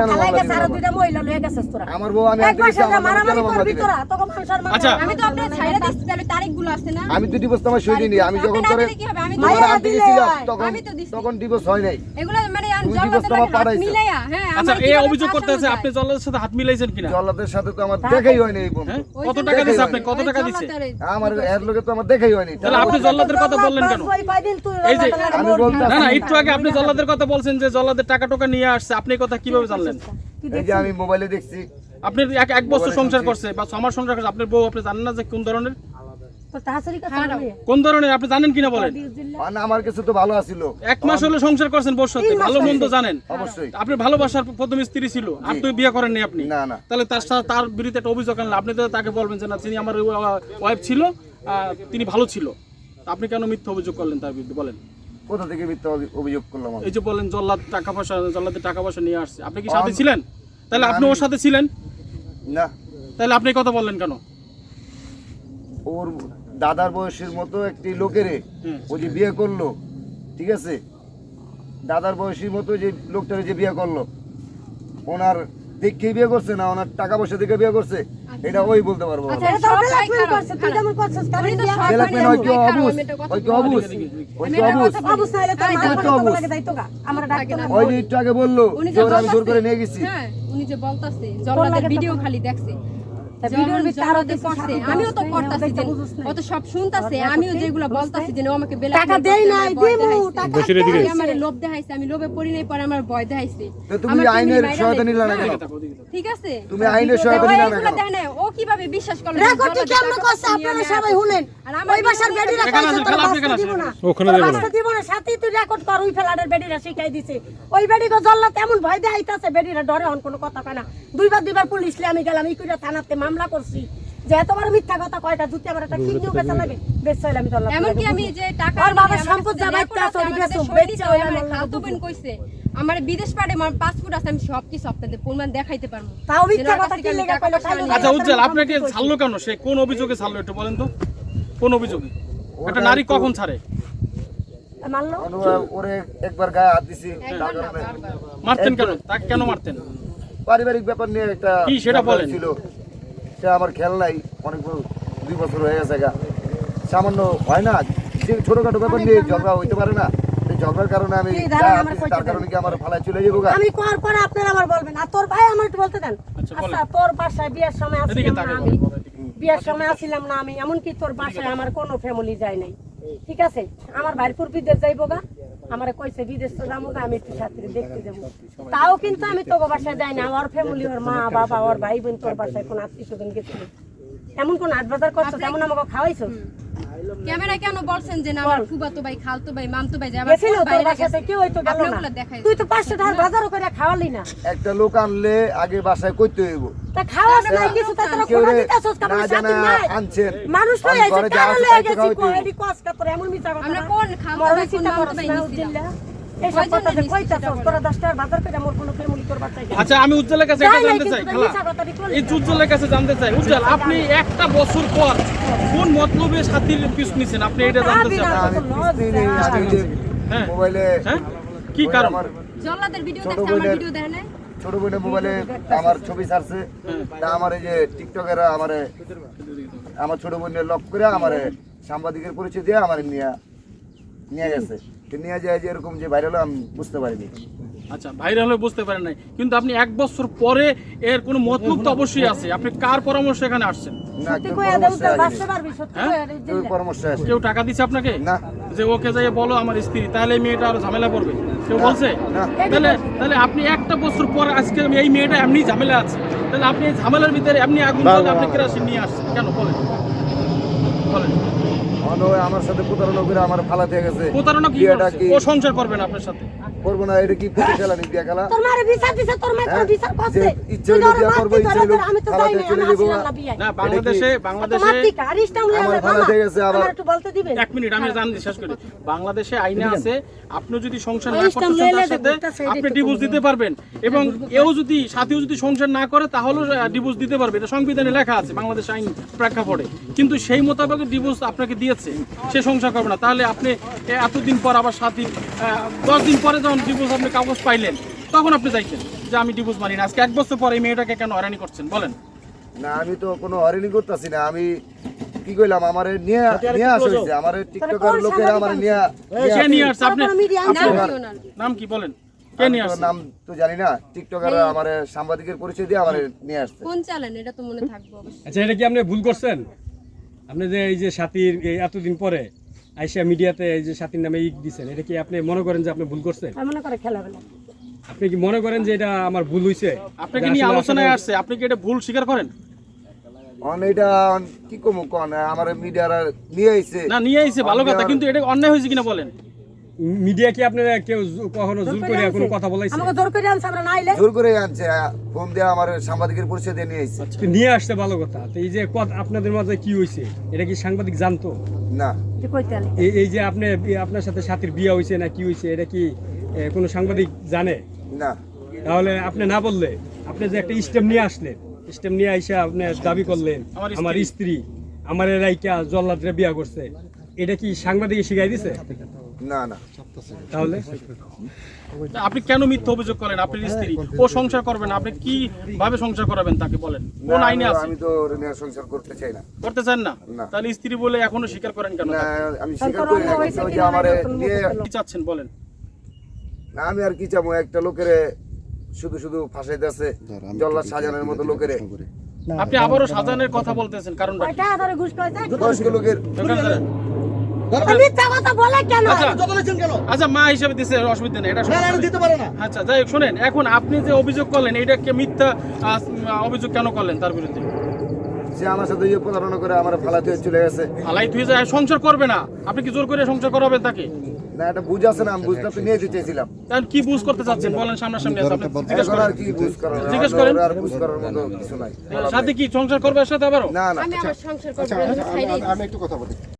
কেন খালাই গেছে দিবি? দুইটা মহিলা লয়ে গেছিস তোরা। আমার বউ আমি মারামারি করবি তোরা তোকে মান আচ্ছা। আমি তো আপনার ছাইরা দিচ্ছি তাহলে তারিখগুলো আছে না? আমি ডিভোর্স তোমার সই দিইনি। আমি যখন করে তোমার হয়। তখন ডিভোর্স হয় নাই। এগুলো মানে জল্লাদের। মিলাইয়া, হ্যাঁ, আচ্ছা এই অভিযোগ করতেছে আপনি জল্লাদের সাথে হাত মিলাইছেন কিনা? জল্লাদের সাথে তো আমার দেখাই হয় নাই হ্যাঁ? বন্ধু কত টাকা দিছে আপনি কত টাকা দিছে? আমার এর লোকে তো আমার দেখাই তাহলে আপনি জল্লাদের কথা বললেন কেন? এই যে- আমি মরবি। না না একটু আগে আপনি জল্লাদের কথা বলছেন যে জল্লাদের টাকা টাকা নিয়ে আসছে আপনি কথা কীভাবে জানলেন এই যে আমি মোবাইলে দেখছি। আপনি এক এক বছর সংসার করছে বা ছমাস সংসার করছে আপনার বউ আপনি জানেন না যে কোন ধরনের? কোন ধরনের? আপনি জানেন কিনা বলেন? আমার কাছে তো ভালো আছিল। এক মাস হলো সংসার করছেন বউর সাথে ভালো মন্দ জানেন। অবশ্যই। আপনি ভালোবাসার প্রথম স্ত্রী ছিল আর তুই বিয়ে করেননি আপনি। না না। তাহলে তার সাথে তার বিরুদ্ধে একটা অভিযোগ আনলেন। আপনি তো তাকে বলবেন যে না তিনি আমার ওয়াইফ ছিল আহ, তিনি ভালো ছিল। আপনি কেন মিথ্যা অভিযোগ করলেন তার বিরুদ্ধে? বলেন। কোথা থেকে মিথ্যা অভিযোগ করলাম এই যে বললেন জল্লাদ টাকা পয়সা জল্লাদের টাকা পয়সা নিয়ে আসছে। আপনি কি সাথে ছিলেন? তাহলে আপনি ওর সাথে ছিলেন? না। তাহলে আপনি কথা বললেন কেন? ওর দাদার বয়সের মতো একটি লোকেরে। ও যে বিয়ে করল ঠিক আছে? দাদার বয়সের মতো যে লোকটারে যে বিয়ে করল ওনার দেখেই বিয়ে করছে না? ওনার টাকা পয়সা দেখে বিয়ে করছে? এটা ওই বলতে পারব আচ্ছা, বেলাকমেন হয় ওই যে একটু আগে বলল আমি জোর করে নিয়ে গেছি। হ্যাঁ, উনি যে বলতাছে, জল্লাদের ভিডিও খালি দেখছে। তা ভিডিওর যেমন ভিতরে আরও জল্লাদের কিছু করছে, সাথী আমিও তো করতাছি দেখতে যে- বুঝোস নাই। ও তো সব শুনতাছে, আমিও যেগুলো বলতাছি যে ও আমাকে টাকা দেই নাই, দিমু, টাকা বসিরে দিকে। দেখাইছে। আমার লোভ দেখাইছে আমি লোভে পড়ি নাই পরে আমার ভয় দেখাইছে তুমি আইনের সহায়তা নিলা না দেখছে। কেন? ওদিকে থাকো, ওদিকে থাকো। ঠিক আছে তুমি আইনের সহায়তা নিলা না এগুলো কেন দেয় নাই, ও কীভাবে বিশ্বাস করল যে কেমন করছে আপনারা সবাই শুনেন ওই বাসার বেডিরা কইছে আসেন, তোর খালা, আপনি বাচ্চা এখানে দিব না ওখানে তোর না। বাচ্চা দিব না সাথে তুই রেকর্ড কর ওই ফ্ল্যাটের বেডিরা শিখাই দিছে ওই জল্লাত এমন ভয় দেখাইতাছে বেডিরা ডরে হন কোনো কথা কয় না দুইবার দুইবার পুলিশ লিয়ে আমি গেলাম থানাতে মামলা করছি। যে এতবার মিথ্যা কথা কয়টা জুতি আমার একটা কিডনিও বেচা লাগে বেচা হইলে আমি জল্লাত এমনকি আমি যে টাকা আর আমার সম্পদ বেচে হইলে আমার আমি খালাতো কইছে, আমার বিদেশ পাড়ে আমার পাসপোর্ট আছে আমি সব কিছু আপনাদের প্রমাণ দেখাইতে পারব। তাও মিথ্যা কথা কি লেগা কইলো। আচ্ছা উজ্জ্বল আপনাকে ছাড়লো কেন? সে কোন অভিযোগে ছাড়লো একটু বলেন তো? কোন অভিযোগে? একটা নারী কখন ছাড়ে? মানলো ওরে একবার গায়ে হাত দিছি মারতেন কেন? তাকে কেন মারতেন? পারিবারিক ব্যাপার নিয়ে একটা কি সেটা বলেন। সে আমার খেয়াল নাই অনেক দুই বছর হয়ে গেছে গা। সামান্য হয় না সে ছোটখাটো ব্যাপার নিয়ে ঝগড়া হইতে পারে না। ঝগড়ার কারণে আমি আমার দিছি, কইতে তার কারণে কি আমার ফালায় চলে যাব আমি করার পরে আপনারা আমার বলবেন। আর তোর ভাই আমার একটু বলতে দেন? আচ্ছা, আচ্ছা তোর বাসায় বিয়ের সময় এদিকে আসছিলাম না আমি। বিয়ের সময় আসছিলাম না আমি এমনকি তোর বাসায় আমার কোনো ফ্যামিলি যায় নাই। ঠিক আছে? আমার ভাইপুর বিদেশ যাইবো গা। আমার কইছে বিদেশ তো যাব আমি একটু সাথে দেখতে যাব। তাও কিন্তু আমি তোর বাসায় যাই না ওর ফ্যামিলি ওর মা বাবা ওর ভাই বোন তোর বাসায় কোন আত্মীয় স্বজন গেছিল। এমন কোন আট বাজার করছ তেমন আমাকে খাওয়াইছো? ক্যামেরা কেন বলছেন যে না আমার ফুবাতো ভাই খালতো ভাই মামতো ভাই যে আমার গেছিল কোন তোর বাইরে বাসাতে গেছে কেউ গেল না। তুই তো 500 টাকা বাজারও করে খাওয়ালি না। একটা লোক আনলে আগে বাসায় কইতে হইব। তা খাওয়াস না কিছু তা তোর রে দিতাছস? কাপড় জানা সাথে নাই? আনছেন। মানুষ তো এই যে তো গেছি কই এডি কস কা তোরা এমন মিছা কথা আমরা কোন খাওয়া ভাই, কোন মামতো ভাই নিছিলাম? আচ্ছা আমি উজ্জ্বলের কাছে যাই জানতে চাই খালা। মিছা কথাটি বললি এই উজ্জ্বলের কাছে জানতে চাই। উজ্জ্বল আপনি একটা বছর পর কোন মতলবে সাথীর পিস নিছেন? আপনি এটা জানতে চান। না, আমি কিস্তি নেই, আমি যে হ্যাঁ। মোবাইলে হ্যাঁ? কি কারণ? জল্লাদের ভিডিও ছোট আমার ভিডিও বোনের মোবাইলে আমার ছবি ছাড়ছে। তা আমার এই যে টিকটকেরা আমার আমার ছোট বোনের লক করে আমার সাংবাদিকের পরিচয় দিয়ে আমার নিয়ে নিয়ে গেছে তো নিয়ে যায় যে এরকম যে ভাইরাল আমি বুঝতে পারিনি। আচ্ছা ভাইরাল হলে বুঝতে পারেন নাই। কিন্তু আপনি এক বছর পরে এর কোনো মতলব তো অবশ্যই আছে। আপনি কার পরামর্শ এখানে আসছেন? কেউ হ্যাঁ? কেউ টাকা দিছে আপনাকে? না। যে ওকে যাই বলো আমার স্ত্রী তাহলে এই মেয়েটা আরও ঝামেলা করবে কেউ বলছে? তাহলে তাহলে আপনি একটা বছর পরে আজকে এই মেয়েটা এমনি ঝামেলা আছে। তাহলে আপনি এই ঝামেলার ভিতরে এমনি আগুন আপনি কেরাসিন নিয়ে আসছেন। কেন? বলেন। বলেন। আমার সাথে প্রতারণা করে আমার ফালা দিয়ে গেছে। প্রতারণা কি বিয়েটা করছে কি? ও সংসার করবে না আপনার সাথে? করব না এটা কি খেলানি বিয়া খেলা? তোর মারে বিচার দিছে, তোর মায়ের হ্যাঁ? তোর বিচার করছে। ইচ্ছে বিয়া ইচ্ছে আমি তো যাই আমি আসিলাম না। না বিয়ায়। না বাংলাদেশে বাংলাদেশে আমার মামা। আবার- একটু বলতে দিবেন? এক মিনিট আমি জানি শেষ করি। বাংলাদেশে আইনে আছে আপনি যদি সংসার না করতে চান তার সাথে আপনি ডিভোর্স দিতে পারবেন। এবং এও যদি সাথীও যদি সংসার না করে তাহলেও ডিভোর্স দিতে পারবে। এটা সংবিধানে লেখা আছে বাংলাদেশ আইন প্রেক্ষাপটে। কিন্তু সেই মোতাবেক ডিভোর্স আপনাকে দিয়েছে সে সংসার করবে না। তাহলে আপনি এতদিন পর আবার সাথী দশ দিন পরে যখন ডিভোর্স আপনি কাগজ পাইলেন তখন আপনি চাইছেন যে আমি ডিভোর্স মানি না। আজকে এক বছর পরে এই মেয়েটাকে কেন হয়রানি করছেন? বলেন। না আমি তো কোনো হরিণী করতেছি না। আমি কি কইলাম আমারে নিয়ে নিয়ে আসা হয়েছে। আমার টিকটকের লোকেরা আমার নিয়ে কে নিয়ে আসছে? আপনি নাম কি ওনার? নাম কি বলেন? কে নিয়ে আসছে? নাম তো জানি না। টিকটকের আমার সাংবাদিকের পরিচয় দিয়ে আমার নিয়ে আসছে। কোন চালান এটা তো মনে থাকব অবশ্যই আচ্ছা এটা কি আপনি ভুল করছেন? আপনি যে এই যে সাথীর এতদিন পরে আইসা মিডিয়াতে এই যে সাথীর নামে ইক দিছেন এটা কি আপনি মনে করেন যে আপনি ভুল করছেন? আমি মনে করে খেলা বেলা আপনি কি মনে করেন যে এটা আমার ভুল হইছে? আপনাকে কি নিয়ে আলোচনায় আসছে? আপনি কি এটা ভুল স্বীকার করেন? অন এটা কি কমু কন? আমার মিডিয়ার নিয়ে আইছে। না নিয়ে আইছে ভালো কথা কিন্তু এটা অন্যায় হয়েছে কিনা বলেন? মিডিয়া কি আপনারা কেউ কখনো জোর করে কোনো কথা বলাইছে? আমাকে জোর করে আনছে আমরা নাইলে জোর করে আনছে ফোন দিয়ে আমার সাংবাদিকের পরিচয় দিয়ে নিয়ে আইছে। তো নিয়ে আসতে ভালো কথা। তো এই যে আপনাদের মাঝে কি হইছে? এটা কি সাংবাদিক জানতো? না। এই এই যে আপনি আপনার সাথে সাথীর বিয়ে হইছে না কি হইছে এটা কি কোনো সাংবাদিক জানে? না। তাহলে আপনি না বললে আপনি যে একটা স্টেপ নিয়ে আসলেন স্টেপ নিয়ে আইসা আপনি দাবি করলেন আমার। স্ত্রী। আমার রাইকা জল্লাদরে বিয়া করছে এটা কি সাংবাদিকে শিখাই দিছে? না না। তাহলে? আপনি কেন মিথ্যা অভিযোগ করেন? আপনার স্ত্রী। ও সংসার করবেন আপনি কি ভাবে সংসার করাবেন তাকে বলেন? কোন আইনে আমি- আছে? আমি তো ওর সংসার করতে চাই না। করতে চান না। তাহলে স্ত্রী বলে এখনও স্বীকার করেন কেন না আমি স্বীকার করি না যে আমারে নিয়ে কি চাচ্ছেন? বলেন। না আমি আর কি চাবো? একটা লোকের শুধু শুধু ফাঁসাইতেছে জল্লাদ সাজানোর মতো লোকের। আপনি আবারও সাজানের কথা বলতেছেন কারণটা কি? কয়টা ধরে ঘুষ করেছে বয়স্ক লোকের। আচ্ছা। আচ্ছা। মা হিসাবে দিছে অসুবিধা নেই এটা দিতে পারে না। আচ্ছা যাই হোক শোনেন এখন আপনি যে অভিযোগ করলেন এটাকে মিথ্যা অভিযোগ কেন করলেন তার বিরুদ্ধে? সে আমার সাথে ইয়ে প্রতারণা করে আমার ফালাতে চলে গেছে। আলাই তুই যায় সংসার করবে না। আপনি কি জোর করে সংসার করাবেন তাকে? না এটা বুঝ আছে না আমি বুঝতে তো নিয়ে যেতে চাইছিলাম। তাহলে কি বুঝ করতে চাচ্ছেন? বলেন সামনাসামনি আছে আপনি জিজ্ঞেস করেন। কি বুঝ করার জিজ্ঞেস করেন। আর বুঝ করার মতো কিছু নাই। সাথে কি সংসার করবে সাথে আবারও? না না আমি আমার সংসার করব আমি একটু কথা বলি।